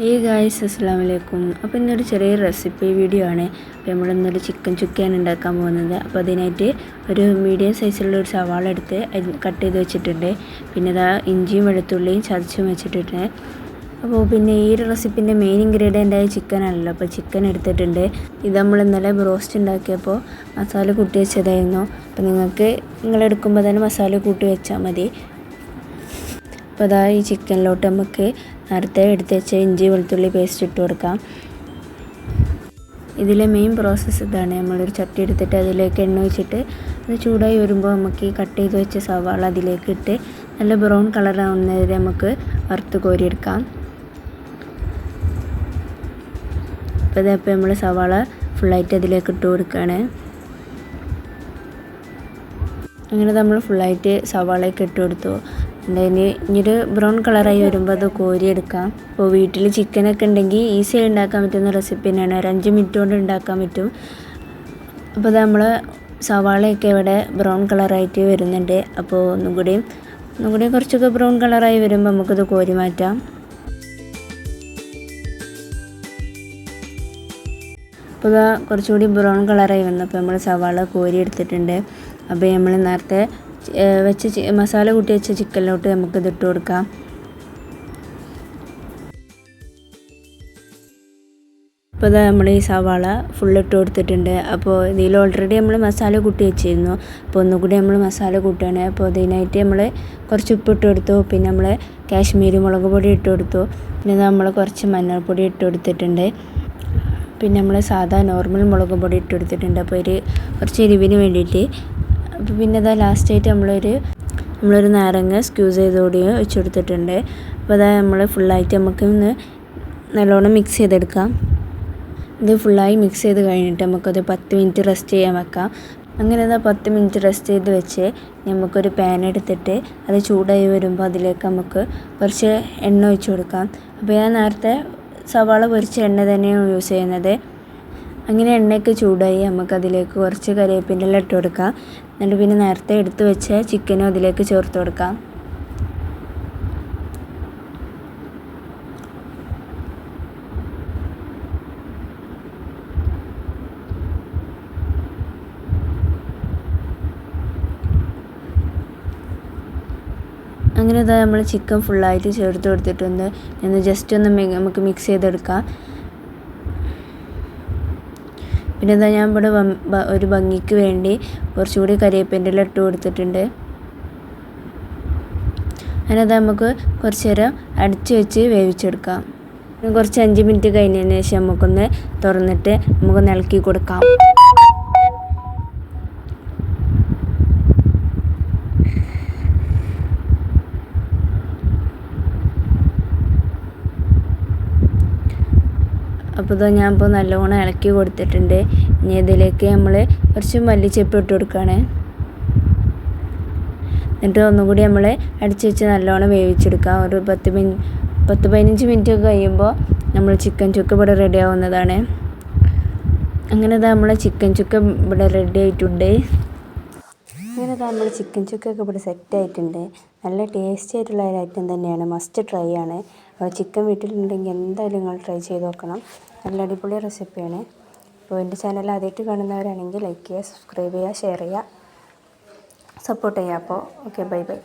ഈ ഗായ്സ് അസ്സാം വലൈക്കും അപ്പോൾ ഇന്നൊരു ചെറിയ റെസിപ്പി വീഡിയോ ആണ്. അപ്പോൾ നമ്മൾ ഇന്നൊരു ചിക്കൻ ചുക്കയാണ് ഉണ്ടാക്കാൻ പോകുന്നത്. അപ്പോൾ അതിനായിട്ട് ഒരു മീഡിയം സൈസിലുള്ള ഒരു സവാള എടുത്ത് കട്ട് ചെയ്ത് വെച്ചിട്ടുണ്ട്. പിന്നെ ഇതാ ഇഞ്ചിയും വെളുത്തുള്ളിയും ചതച്ചും വെച്ചിട്ടുണ്ട്. അപ്പോൾ പിന്നെ ഈ ഒരു റെസിപ്പിന്റെ മെയിൻ ഇൻഗ്രീഡിയന്റ് ആയ ചിക്കൻ ആണല്ലോ. അപ്പോൾ ചിക്കൻ എടുത്തിട്ടുണ്ട്. ഇത് നമ്മൾ ഇന്നലെ ബ്രോസ്റ്റ് ഉണ്ടാക്കിയപ്പോൾ മസാല കൂട്ടി വെച്ചതായിരുന്നു. അപ്പോൾ നിങ്ങൾക്ക് നിങ്ങളെടുക്കുമ്പോൾ തന്നെ മസാല കൂട്ടി വെച്ചാൽ മതി. അപ്പോൾ അതാ ഈ ചിക്കനിലോട്ട് നമുക്ക് നേരത്തെ എടുത്ത് വെച്ച ഇഞ്ചി വെളുത്തുള്ളി പേസ്റ്റ് ഇട്ട് കൊടുക്കാം. ഇതിലെ മെയിൻ പ്രോസസ്സ് ഇതാണ്. നമ്മളൊരു ചട്ടി എടുത്തിട്ട് അതിലേക്ക് എണ്ണ ഒഴിച്ചിട്ട് അത് ചൂടായി വരുമ്പോൾ നമുക്ക് ഈ കട്ട് ചെയ്ത് വെച്ച സവാള അതിലേക്ക് ഇട്ട് നല്ല ബ്രൗൺ കളർ ആവുന്നവരെ നമുക്ക് വറുത്ത് കോരിയെടുക്കാം. അപ്പോൾ ഇതപ്പോൾ നമ്മൾ സവാള ഫുള്ളായിട്ട് അതിലേക്ക് ഇട്ട് കൊടുക്കുകയാണ് അങ്ങനെ നമ്മൾ ഫുള്ളായിട്ട് സവാളയൊക്കെ ഇട്ട് കൊടുത്തു. അതിന് ഇനിയൊരു ബ്രൗൺ കളറായി വരുമ്പോൾ അത് കോരിയെടുക്കാം. അപ്പോൾ വീട്ടിൽ ചിക്കനൊക്കെ ഉണ്ടെങ്കിൽ ഈസിയായി ഉണ്ടാക്കാൻ പറ്റുന്ന റെസിപ്പി തന്നെയാണ്. ഒരു അഞ്ച് മിനിറ്റ് കൊണ്ട് ഉണ്ടാക്കാൻ പറ്റും. അപ്പോൾ നമ്മൾ സവാളയൊക്കെ ഇവിടെ ബ്രൗൺ കളറായിട്ട് വരുന്നുണ്ട്. അപ്പോൾ ഒന്നും കൂടി ഒന്നും കൂടി കുറച്ചൊക്കെ ബ്രൗൺ കളറായി വരുമ്പോൾ നമുക്കത് കോരി മാറ്റാം. അപ്പോൾ ഇതാ കുറച്ചുകൂടി ബ്രൗൺ കളറായി വന്നപ്പോൾ നമ്മൾ സവാള കോരി എടുത്തിട്ടുണ്ട് അപ്പോൾ നമ്മൾ നേരത്തെ വെച്ച് മസാല കൂട്ടി വെച്ച ചിക്കനിലോട്ട് നമുക്കിത് ഇട്ട് കൊടുക്കാം. അപ്പോൾ ഇതാ നമ്മൾ ഈ സവാള ഫുൾ ഇട്ട് കൊടുത്തിട്ടുണ്ട്. അപ്പോൾ ഇതിൽ ഓൾറെഡി നമ്മൾ മസാല കൂട്ടി വെച്ചിരുന്നു. അപ്പോൾ ഒന്നുകൂടി നമ്മൾ മസാല കൂട്ടുകയാണ്. അപ്പോൾ ഇതിനായിട്ട് നമ്മൾ കുറച്ച് ഉപ്പ് ഇട്ട് കൊടുത്തു. പിന്നെ നമ്മൾ കാശ്മീരി മുളക് പൊടി ഇട്ട് കൊടുത്തു. പിന്നെ നമ്മൾ കുറച്ച് മഞ്ഞൾപ്പൊടി ഇട്ട് കൊടുത്തിട്ടുണ്ട്. പിന്നെ നമ്മൾ സാധാ നോർമൽ മുളക് പൊടി ഇട്ട് കൊടുത്തിട്ടുണ്ട്. അപ്പോൾ ഒരു കുറച്ച് എരിവിന് വേണ്ടിയിട്ട് അപ്പോൾ പിന്നെ ഇതാ ലാസ്റ്റായിട്ട് നമ്മളൊരു നമ്മളൊരു നാരങ്ങ സ്ക്യൂസ് ചെയ്തോടി വെച്ച് കൊടുത്തിട്ടുണ്ട് അപ്പോൾ അതായത് നമ്മൾ ഫുള്ളായിട്ട് നമുക്ക് ഒന്ന് നല്ലോണം മിക്സ് ചെയ്തെടുക്കാം. ഇത് ഫുള്ളായി മിക്സ് ചെയ്ത് കഴിഞ്ഞിട്ട് നമുക്കത് പത്ത് മിനിറ്റ് റെസ്റ്റ് ചെയ്യാൻ വെക്കാം. അങ്ങനെ അതാ പത്ത് മിനിറ്റ് റെസ്റ്റ് ചെയ്ത് വെച്ച് നമുക്കൊരു പാൻ എടുത്തിട്ട് അത് ചൂടായി വരുമ്പോൾ അതിലേക്ക് നമുക്ക് കുറച്ച് എണ്ണ ഒഴിച്ച് കൊടുക്കാം. അപ്പോൾ ഞാൻ നേരത്തെ സവാള പൊരിച്ച എണ്ണ തന്നെയാണ് യൂസ് ചെയ്യുന്നത്. അങ്ങനെ എണ്ണയൊക്കെ ചൂടായി നമുക്കതിലേക്ക് കുറച്ച് കറിവേപ്പിന്റെ എല്ലാം ഇട്ട് കൊടുക്കാം. എന്നിട്ട് പിന്നെ നേരത്തെ എടുത്ത് വെച്ച ചിക്കനും അതിലേക്ക് ചേർത്ത് കൊടുക്കാം. അങ്ങനെ ഇതാ നമ്മൾ ചിക്കൻ ഫുള്ളായിട്ട് ചേർത്ത് കൊടുത്തിട്ടുണ്ട്. എന്ന് ജസ്റ്റ് ഒന്ന് നമുക്ക് മിക്സ് ചെയ്തെടുക്കാം. പിന്നെ എന്താ ഞാൻ ഇവിടെ ഒരു ഭംഗിക്ക് വേണ്ടി കുറച്ചുകൂടി കരിവേപ്പിന്റെ ഇല ഇട്ട് കൊടുത്തിട്ടുണ്ട്. അതിനത് നമുക്ക് കുറച്ച് നേരം അടിച്ച് വെച്ച് വേവിച്ചെടുക്കാം. കുറച്ച് അഞ്ച് മിനിറ്റ് കഴിഞ്ഞതിന് ശേഷം നമുക്കൊന്ന് തുറന്നിട്ട് നമുക്കൊന്ന് ഇളക്കി കൊടുക്കാം. അപ്പോൾ ഇതാ ഞാൻ ഇപ്പോൾ നല്ലോണം ഇളക്കി കൊടുത്തിട്ടുണ്ട്. ഇനി ഇതിലേക്ക് നമ്മൾ കുറച്ച് മല്ലിച്ചപ്പ് ഇട്ട് കൊടുക്കുകയാണ് എന്നിട്ട് ഒന്നും കൂടി നമ്മൾ അടിച്ച് വെച്ച് നല്ലോണം വേവിച്ചെടുക്കാം. ഒരു പത്ത് മിനി പത്ത് പതിനഞ്ച് മിനിറ്റ് ഒക്കെ കഴിയുമ്പോൾ നമ്മൾ ചിക്കൻ ചുക്ക് ഇവിടെ റെഡി ആവുന്നതാണ്. അങ്ങനെ നമ്മളെ ചിക്കൻ ചുക്ക് ഇവിടെ റെഡി ആയിട്ടുണ്ട്. അങ്ങനെ നമ്മൾ ചിക്കൻ ചുക്കൊക്കെ ഇവിടെ സെറ്റ് ആയിട്ടുണ്ട്. നല്ല ടേസ്റ്റി ആയിട്ടുള്ള ഒരു ഐറ്റം തന്നെയാണ്. മസ്റ്റ് ട്രൈ ആണ്. അപ്പോൾ ചിക്കൻ വീട്ടിലുണ്ടെങ്കിൽ എന്തായാലും നിങ്ങൾ ട്രൈ ചെയ്ത് നോക്കണം. നല്ല അടിപൊളി റെസിപ്പിയാണ്. അപ്പോൾ എന്റെ ചാനൽ ആദ്യമായിട്ട് കാണുന്നവരാണെങ്കിൽ ലൈക്ക് ചെയ്യുക സബ്സ്ക്രൈബ് ചെയ്യുക ഷെയർ ചെയ്യുക സപ്പോർട്ട് ചെയ്യുക അപ്പോൾ ഓക്കെ ബൈ ബൈ.